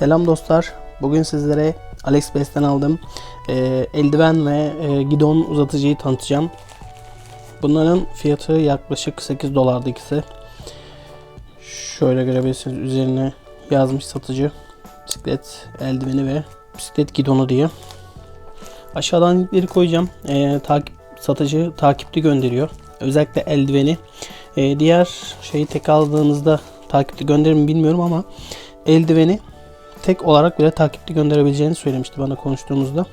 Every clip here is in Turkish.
Selam dostlar. Bugün sizlere AliExpress'ten aldığım e, eldiven ve e, gidon uzatıcıyı tanıtacağım. Bunların fiyatı yaklaşık 8 dolardı ikisi. Şöyle görebilirsiniz üzerine yazmış satıcı. Bisiklet eldiveni ve bisiklet gidonu diye. Aşağıdan linkleri koyacağım. E, takip satıcı takipli gönderiyor. Özellikle eldiveni. E, diğer şeyi tek aldığınızda takipli gönderir mi bilmiyorum ama eldiveni tek olarak bile takipli gönderebileceğini söylemişti bana konuştuğumuzda.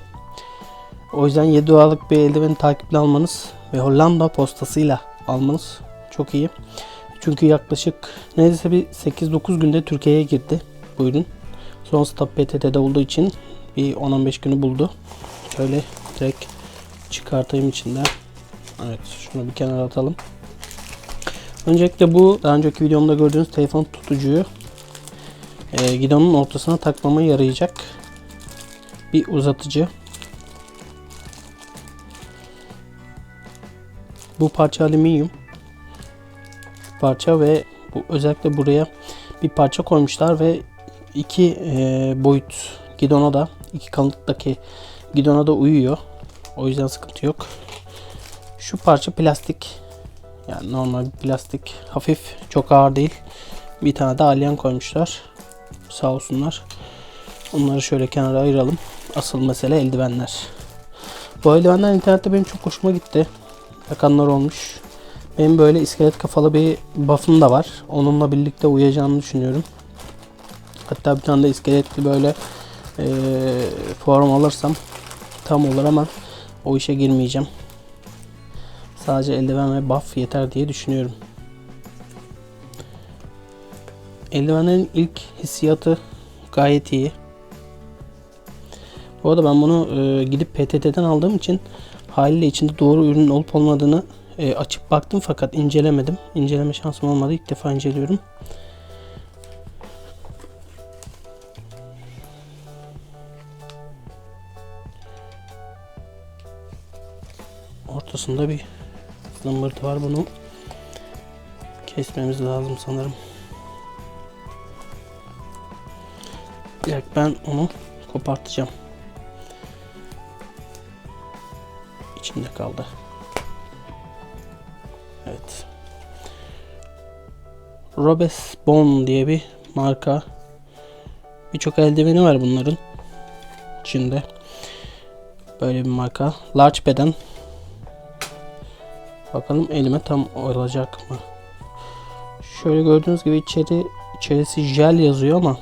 O yüzden 7 dolarlık bir eldiveni takipli almanız ve Hollanda postasıyla almanız çok iyi. Çünkü yaklaşık neredeyse bir 8-9 günde Türkiye'ye girdi bu ürün. Sonrasında PTT'de olduğu için bir 10-15 günü buldu. Şöyle direkt çıkartayım içinden. Evet şunu bir kenara atalım. Öncelikle bu daha önceki videomda gördüğünüz telefon tutucuyu e, gidonun ortasına takmama yarayacak bir uzatıcı. Bu parça alüminyum parça ve bu özellikle buraya bir parça koymuşlar ve iki e, boyut gidona da iki kalınlıktaki gidona da uyuyor. O yüzden sıkıntı yok. Şu parça plastik. Yani normal bir plastik. Hafif, çok ağır değil. Bir tane de alyan koymuşlar. Sağ olsunlar. Onları şöyle kenara ayıralım. Asıl mesele eldivenler. Bu eldivenler internette benim çok hoşuma gitti. Yakanlar olmuş. Benim böyle iskelet kafalı bir buff'ım da var. Onunla birlikte uyacağını düşünüyorum. Hatta bir tane de iskeletli böyle e, form alırsam tam olur ama o işe girmeyeceğim. Sadece eldiven ve buff yeter diye düşünüyorum. Eldivenlerin ilk hissiyatı gayet iyi. Bu arada ben bunu e, gidip PTT'den aldığım için haliyle içinde doğru ürün olup olmadığını e, açıp baktım fakat incelemedim. İnceleme şansım olmadı. İlk defa inceliyorum. Ortasında bir zımbırtı var. Bunu kesmemiz lazım sanırım. Dakika ben onu kopartacağım. İçinde kaldı. Evet. Robespon diye bir marka. Birçok eldiveni var bunların. içinde. Böyle bir marka. Large beden. Bakalım elime tam olacak mı? Şöyle gördüğünüz gibi içeri içerisi jel yazıyor ama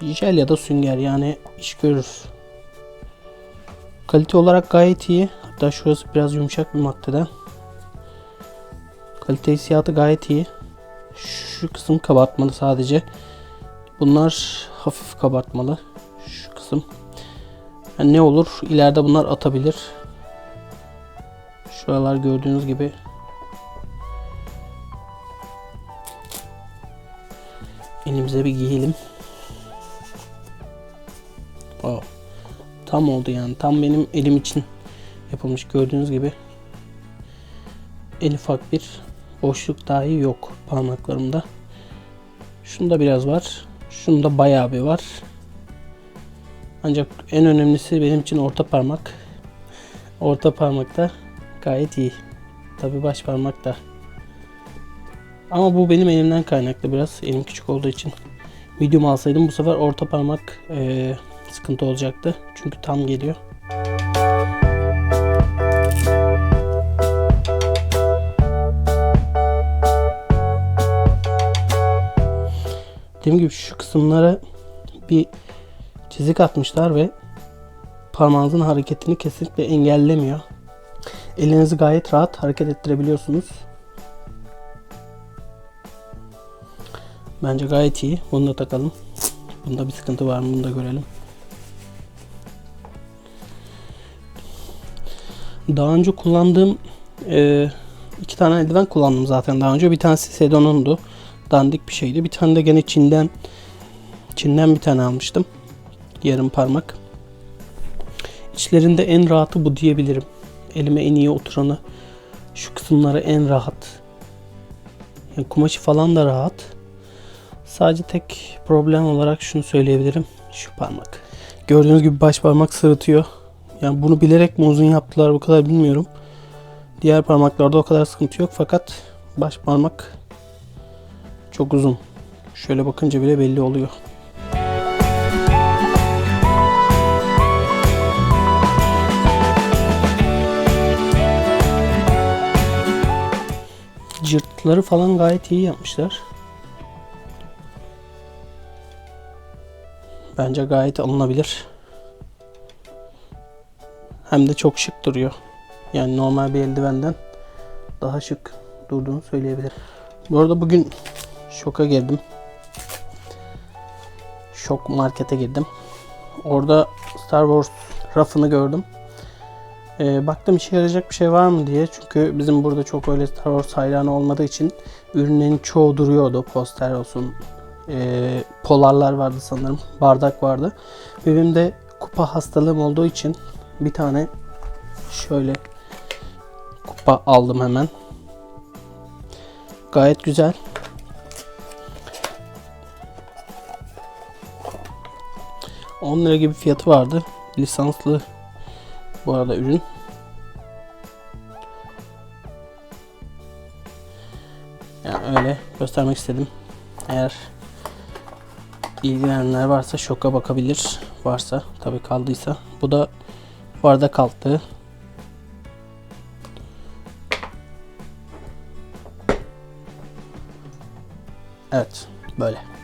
jel ya da sünger yani iş görür. Kalite olarak gayet iyi. Hatta şurası biraz yumuşak bir maddeden. Kalite hissiyatı gayet iyi. Şu kısım kabartmalı sadece. Bunlar hafif kabartmalı. Şu kısım. Yani ne olur ileride bunlar atabilir. Şuralar gördüğünüz gibi elimize bir giyelim. Tam oldu yani. Tam benim elim için yapılmış gördüğünüz gibi. En ufak bir boşluk dahi yok parmaklarımda. Şunda biraz var. Şunda bayağı bir var. Ancak en önemlisi benim için orta parmak. Orta parmakta gayet iyi. Tabi baş parmak da. Ama bu benim elimden kaynaklı biraz. Elim küçük olduğu için. Medium alsaydım bu sefer orta parmak e, sıkıntı olacaktı. Çünkü tam geliyor. Dediğim gibi şu kısımlara bir çizik atmışlar ve parmağınızın hareketini kesinlikle engellemiyor. Elinizi gayet rahat hareket ettirebiliyorsunuz. Bence gayet iyi. Bunu da takalım. Bunda bir sıkıntı var mı? Bunu da görelim. Daha önce kullandığım e, iki tane eldiven kullandım zaten daha önce. Bir tanesi Sedon'undu. Dandik bir şeydi. Bir tane de gene Çin'den Çin'den bir tane almıştım. Yarım parmak. İçlerinde en rahatı bu diyebilirim. Elime en iyi oturanı. Şu kısımları en rahat. Yani kumaşı falan da rahat. Sadece tek problem olarak şunu söyleyebilirim. Şu parmak. Gördüğünüz gibi baş parmak sırıtıyor. Yani bunu bilerek mi uzun yaptılar bu kadar bilmiyorum. Diğer parmaklarda o kadar sıkıntı yok fakat baş parmak çok uzun. Şöyle bakınca bile belli oluyor. Cırtları falan gayet iyi yapmışlar. Bence gayet alınabilir. Hem de çok şık duruyor. Yani normal bir eldivenden daha şık durduğunu söyleyebilirim. Bu arada bugün şoka girdim. Şok markete girdim. Orada Star Wars rafını gördüm. Ee, baktım işe yarayacak bir şey var mı diye. Çünkü bizim burada çok öyle Star Wars hayranı olmadığı için ürünlerin çoğu duruyordu. Poster olsun, e, polarlar vardı sanırım. Bardak vardı. Benim de kupa hastalığım olduğu için bir tane şöyle kupa aldım hemen. Gayet güzel. On lira gibi fiyatı vardı. Lisanslı bu arada ürün. Yani öyle göstermek istedim. Eğer ilgilenenler varsa şoka bakabilir. Varsa tabii kaldıysa. Bu da bardak altı. Evet böyle.